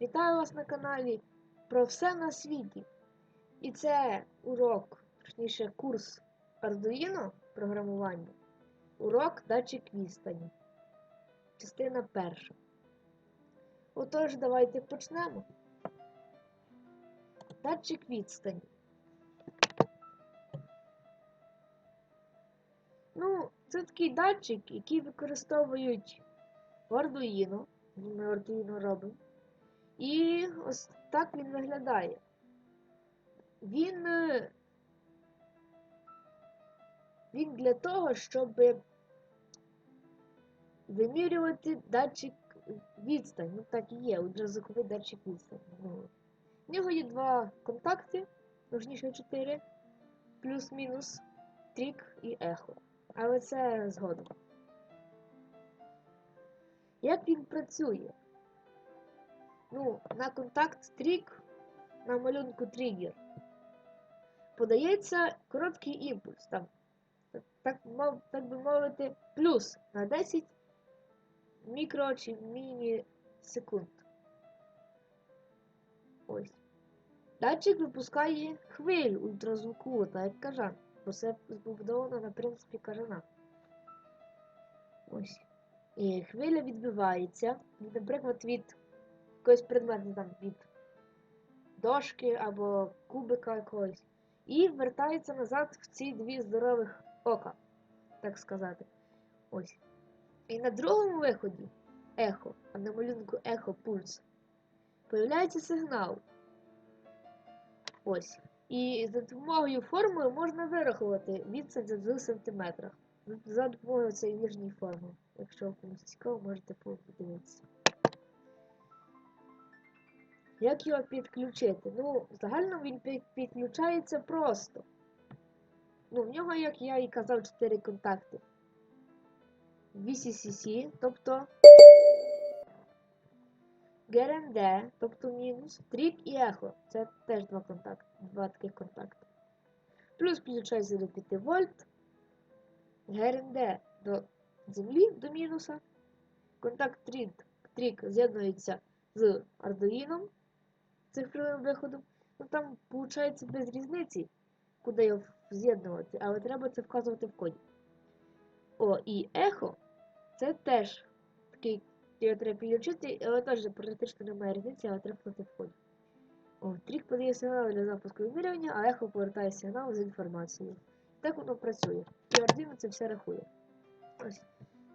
Вітаю вас на каналі про все на світі. І це урок, точніше курс Arduino програмування. Урок датчик відстані. Частина перша. Отож, давайте почнемо. Датчик відстані. Ну, це такий датчик, який використовують в Arduino. Ми Arduino робимо. І ось так він виглядає. Він, е, він для того, щоб вимірювати датчик відстань. Ну так і є, отже ультразвуковий датчик відстань. Ну, в нього є два контакти, точніше 4, плюс-мінус, трік і ехо. Але це згодом. Як він працює? Ну, на контакт стрік на малюнку тригер подається короткий імпульс, там, так, мов, так би мовити, плюс на 10 мікро чи міні-секунд. Ось. Датчик випускає хвилю ультразвукову, так як кажан, бо це побудовано на принципі кажана. Ось. І хвиля відбивається, наприклад, від якогось предмету там від дошки або кубика якогось. І вертається назад в ці дві здорових ока, так сказати. Ось. І на другому виході ехо, а на малюнку ехо пульс, появляється сигнал. Ось. І за допомогою формули можна вирахувати відстань за 2 см. За допомогою цієї ніжньої формули. Якщо комусь цікаво, можете подивитися. Як його підключити? Ну, загально він підключається просто. Ну, в нього, як я і казав, 4 контакти. VCCC, тобто GRMD, тобто мінус, трік і ехо. Це теж два контакти, два таких контакти. Плюс підключається до 5 вольт. GRMD до землі до мінуса. Контакт трік з'єднується з Arduino цифровим виходом. Ну там, виходить, без різниці, куди його з'єднувати, але треба це вказувати в коді. О, і ехо це теж такий, його треба підключити, але теж практично немає різниці, але треба вказати в коді. О, трік подає сигнал для запуску вимірювання, а ехо повертає сигнал з інформацією. Так воно працює. І Arduino це все рахує. Ось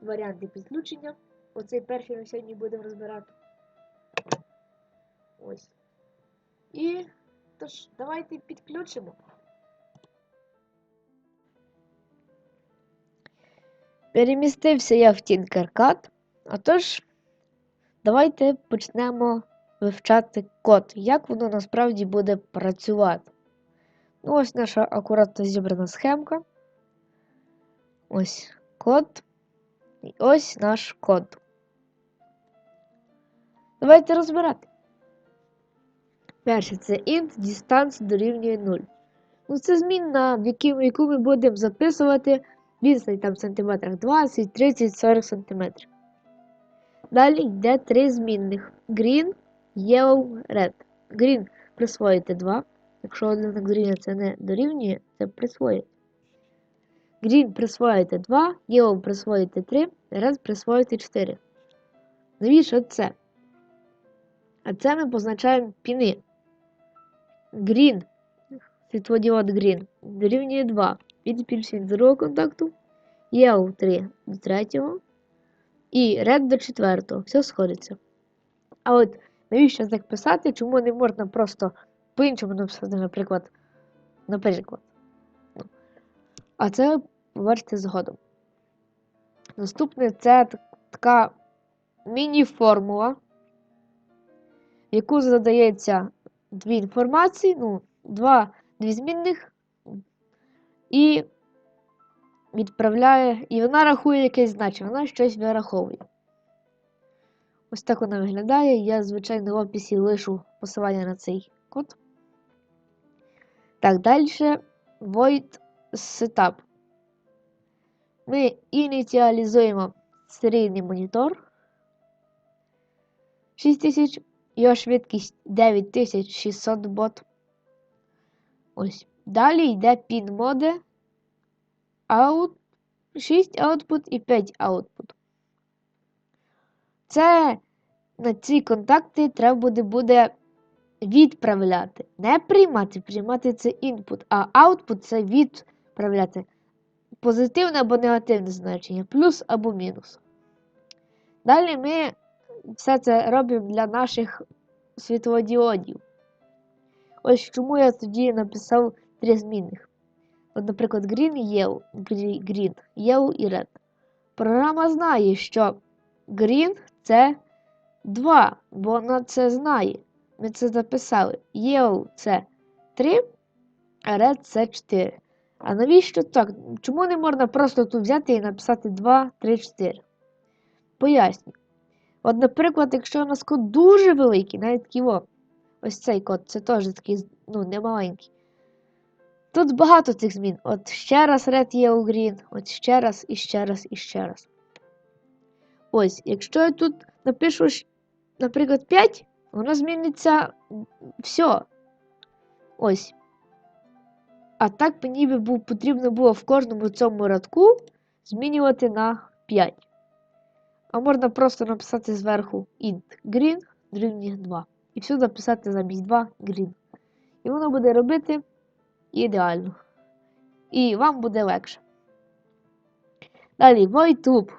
варіанти підключення. Оцей перший ми сьогодні будемо розбирати. І тож, давайте підключимо. Перемістився я в Tinkercad, а тож, давайте почнемо вивчати код, як воно насправді буде працювати. Ну, ось наша акуратно зібрана схемка. Ось код. І ось наш код. Давайте розбирати. Перше, це int distance дорівнює 0. Ну, Це змінна, яку ми будемо записувати відстань там в сантиметрах 20, 30, 40 см. Далі йде три змінних: Green, Yellow, Red. Green присвоїти 2. Якщо один green це не дорівнює, це присвоїть. Green присвоїти 2, Yellow присвоїти 3, Red присвоїти 4. Навіщо це? А це ми позначаємо піни. Green, світлодіод Green, дорівнює 2. Він до другого контакту. Yellow 3 до третього. І Red до четвертого. Все сходиться. А от навіщо так писати? Чому не можна просто по-іншому написати, наприклад, наприклад. А це побачите згодом. Наступне це така міні-формула, яку задається дві інформації, ну, два дві змінних і відправляє, і вона рахує якесь значення, вона щось вираховує. Ось так вона виглядає. Я, звичайно, в описі лишу посилання на цей код. Так, далі void setup. Ми ініціалізуємо серійний монітор 6000 його швидкість 9600 бот. Ось. Далі йде пін моде. Out, 6 output і 5 output. Це на ці контакти треба буде, буде відправляти. Не приймати, приймати це input, а output це відправляти. Позитивне або негативне значення, плюс або мінус. Далі ми все це робимо для наших світлодіодів. Ось чому я тоді написав три змінних. От, наприклад, green, yellow, green, yellow і red. Програма знає, що green це 2, бо вона це знає. Ми це записали. Yellow це 3, а red це 4. А навіщо так? Чому не можна просто тут взяти і написати 2, 3, 4? Поясню. От, наприклад, якщо у нас код дуже великий, навіть такий о, ось цей код, це теж такий, ну, не маленький. Тут багато цих змін. От ще раз red yellow green, от ще раз, і ще раз, і ще раз. Ось, якщо я тут напишу, наприклад, 5, воно зміниться все. Ось. А так мені би був, потрібно було в кожному цьому рядку змінювати на 5. А можна просто написати зверху int green дорівнює 2. І всюди писати замість 2 green. І воно буде робити ідеально. І вам буде легше. Далі void loop.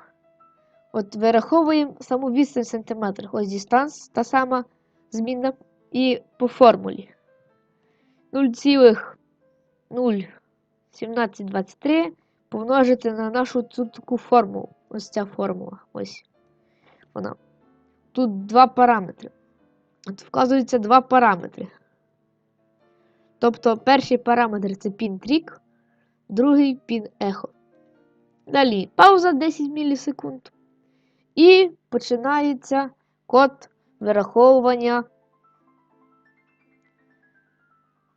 От вираховуємо саму відстань в сантиметрах. Ось дистанс, та сама змінна. І по формулі 0,01723 помножити на нашу цю таку формулу. Ось ця формула. Ось вона. Тут два параметри. От вказуються два параметри. Тобто перший параметр це пін трік, другий пін ехо. Далі пауза 10 мілісекунд. І починається код вираховування,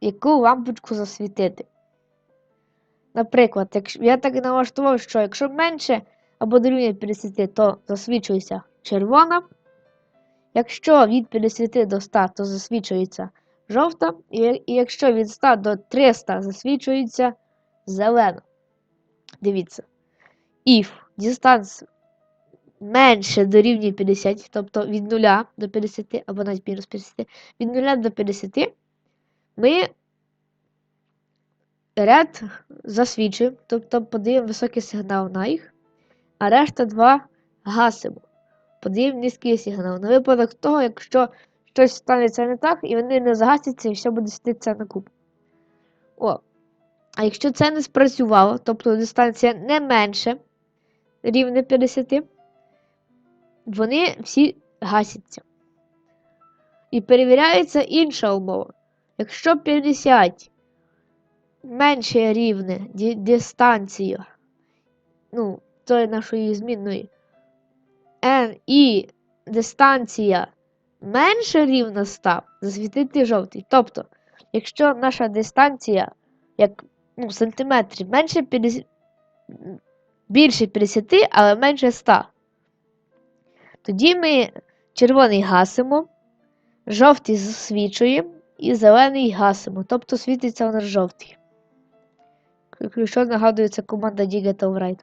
яку лампочку засвітити. Наприклад, я так налаштував, що якщо менше або дорівнює 50, то засвічується червона. Якщо від 50 до 100, то засвічується жовта. І, якщо від 100 до 300 засвічується зелена. Дивіться. If distance менше дорівнює 50, тобто від 0 до 50, або навіть мінус 50, від 0 до 50, ми ряд засвічуємо, тобто подаємо високий сигнал на їх, а решта 2 гасимо. Низький сигнал. На випадок того, якщо щось станеться не так, і вони не загасяться, і все буде світитися на куб. О. А якщо це не спрацювало, тобто дистанція не менше рівня 50, вони всі гасяться. І перевіряється інша умова. Якщо 50 менше рівне дистанція, ну, тої нашої змінної, n і дистанція менше рівна 100, засвітити жовтий. Тобто, якщо наша дистанція, як ну, сантиметрів, менше 50, більше 50, але менше 100, тоді ми червоний гасимо, жовтий засвічуємо і зелений гасимо. Тобто світиться у нас жовтий. Якщо нагадую, це команда Digital Write.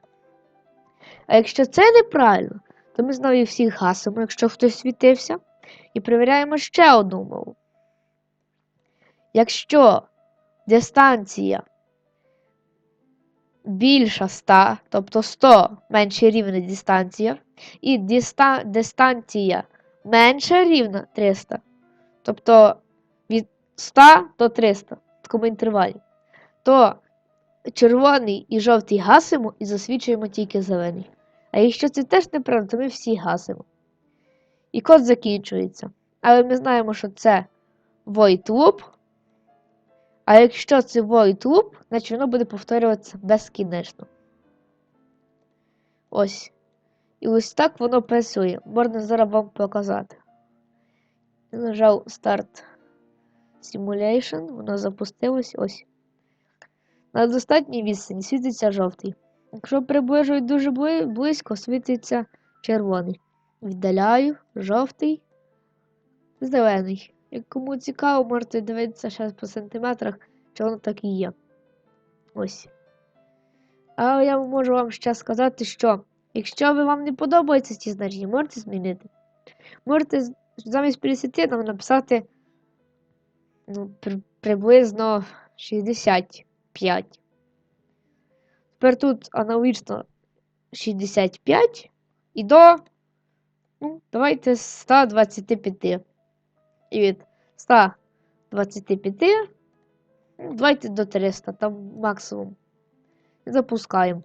А якщо це неправильно, то ми знову всіх гасимо, якщо хтось світився, і перевіряємо ще одну умову. Якщо дистанція більша 100, тобто 100 менше рівна дистанція, і диста- дистанція менше рівна 300, тобто від 100 до 300 в такому інтервалі, то червоний і жовтий гасимо і засвічуємо тільки зелений. А якщо це теж неправда, то ми всі гасимо. І код закінчується. Але ми знаємо, що це void loop. А якщо це void loop, значить воно буде повторюватися безкінечно. Ось. І ось так воно працює. Можна зараз вам показати. Я нажав Start Simulation, воно запустилось ось. На достатній відстані світиться жовтий. Якщо приближують дуже близько, світиться червоний. Віддаляю, жовтий. зелений. Як кому цікаво, можете дивитися зараз по сантиметрах, чи воно так і є. Ось. Але я можу вам ще сказати, що якщо ви вам не подобаються ці значення, можете змінити. Можете замість 50 нам написати ну, при- приблизно 65. Тепер тут аналогічно 65 і до, ну, давайте 125. І від 125, ну, давайте до 300, там максимум. І запускаємо.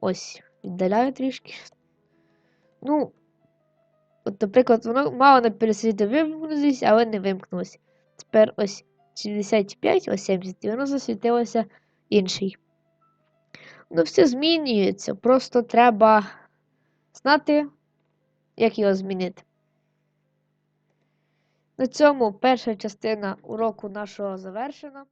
Ось, віддаляю трішки. Ну, от, наприклад, воно мало на пересвіті вимкнулося, але не вимкнулося. Тепер ось 65, ось 70, і воно засвітилося інший. Ну, все змінюється, просто треба знати, як його змінити. На цьому перша частина уроку нашого завершена.